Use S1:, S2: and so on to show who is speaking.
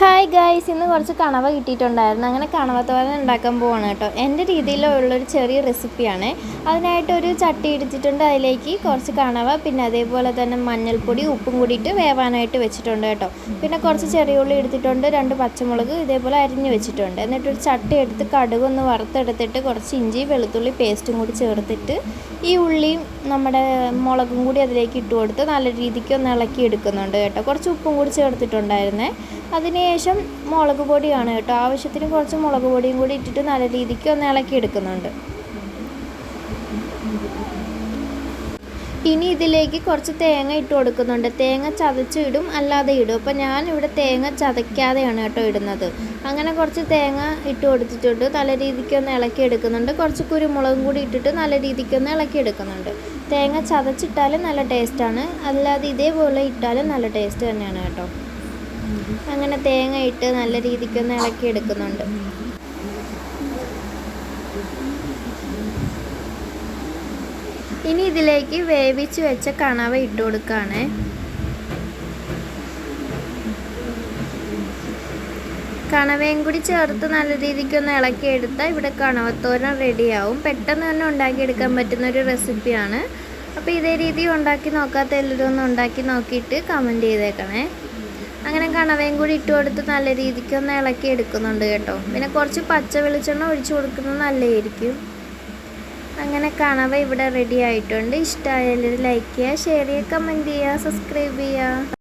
S1: Hi guys ഇന്ന് കുറച്ച് കണവ കിട്ടിയിട്ടുണ്ടായിരുന്നു. അങ്ങനെ കണവ തോരൻ ഉണ്ടാക്കാൻ പോവാണ് കേട്ടോ. എന്റെ രീതിയിലുള്ളൊരു ചെറിയ റെസിപ്പിയാണ്. അതിനായിട്ട് ഒരു ചട്ടി ഇടിച്ചിട്ടുണ്ട് അതിലേക്ക് കുറച്ച് കണവ പിന്നെ അതേപോലെ തന്നെ മഞ്ഞൾപ്പൊടി ഉപ്പും കൂടിയിട്ട് വേവാനായിട്ട് വെച്ചിട്ടുണ്ട് കേട്ടോ. പിന്നെ കുറച്ച് ചെറിയ ഉള്ളി എടുത്തിട്ടുണ്ട് രണ്ട് പച്ചമുളക് ഇതേപോലെ അരിഞ്ഞ് വെച്ചിട്ടുണ്ട്. എന്നിട്ടൊരു ചട്ടി എടുത്ത് കടുകൊന്ന് വറുത്തെടുത്തിട്ട് കുറച്ച് ഇഞ്ചി വെളുത്തുള്ളി പേസ്റ്റും കൂടി ചേർത്തിട്ട് ഈ ഉള്ളിയും നമ്മുടെ മുളകും കൂടി അതിലേക്ക് ഇട്ട് കൊടുത്ത് നല്ല രീതിക്ക് ഒന്ന് ഇളക്കി എടുക്കുന്നുണ്ട് കേട്ടോ. കുറച്ച് ഉപ്പും കൂടി ചേർത്തിട്ടുണ്ടായിരുന്നേ. അതിനുശേഷം മുളക് പൊടിയാണ് കേട്ടോ. ആവശ്യത്തിന് കുറച്ച് മുളക് പൊടിയും കൂടി ഇട്ടിട്ട് നല്ല രീതിക്ക് ഒന്ന് ഇളക്കി എടുക്കുന്നുണ്ട്. ഇനി ഇതിലേക്ക് കുറച്ച് തേങ്ങ ഇട്ട് കൊടുക്കുന്നുണ്ട്. തേങ്ങ ചതച്ച് ഇടും അല്ലാതെ ഇടും. അപ്പോൾ ഞാൻ ഇവിടെ തേങ്ങ ചതയ്ക്കാതെയാണ് കേട്ടോ ഇടുന്നത്. അങ്ങനെ കുറച്ച് തേങ്ങ ഇട്ട് കൊടുത്തിട്ടുണ്ട്. നല്ല രീതിക്ക് ഒന്ന് ഇളക്കി എടുക്കുന്നുണ്ട്. കുറച്ച് കുരുമുളകും കൂടി ഇട്ടിട്ട് നല്ല രീതിക്ക് ഒന്ന് ഇളക്കി എടുക്കുന്നുണ്ട്. തേങ്ങ ചതച്ചിട്ടാലും നല്ല ടേസ്റ്റാണ്. അല്ലാതെ ഇതേപോലെ ഇട്ടാലും നല്ല ടേസ്റ്റ് തന്നെയാണ് കേട്ടോ. അങ്ങനെ തേങ്ങ ഇട്ട് നല്ല രീതിക്ക് ഒന്ന് ഇളക്കി എടുക്കുന്നുണ്ട് ഇനി ഇതിലേക്ക് വേവിച്ച് വെച്ച കണവ ഇട്ട് കൊടുക്കുകയാണ് കണവയും കൂടി ചേർത്ത് നല്ല രീതിക്ക് ഒന്ന് ഇളക്കി എടുത്താൽ ഇവിടെ കണവത്തോരൻ റെഡിയാവും പെട്ടെന്ന് തന്നെ ഉണ്ടാക്കിയെടുക്കാൻ പറ്റുന്ന ഒരു റെസിപ്പിയാണ് അപ്പോൾ ഇതേ രീതി ഉണ്ടാക്കി നോക്കാത്ത എല്ലാവരും ഒന്ന് ഉണ്ടാക്കി നോക്കിയിട്ട് കമന്റ് ചെയ്തേക്കണേ. അങ്ങനെ കണവയും കൂടി ഇട്ട് കൊടുത്ത് നല്ല രീതിക്ക് ഒന്ന് ഇളക്കി എടുക്കുന്നുണ്ട് കേട്ടോ. പിന്നെ കുറച്ച് പച്ച വെളിച്ചെണ്ണ ഒഴിച്ചു കൊടുക്കുന്നത് നല്ലതായിരിക്കും. അങ്ങനെ കണവ ഇവിടെ റെഡി ആയിട്ടുണ്ട്. ഇഷ്ടമായാലും ലൈക്ക് ചെയ്യുക ഷെയർ ചെയ്യുക കമന്റ് ചെയ്യുക സബ്സ്ക്രൈബ് ചെയ്യുക.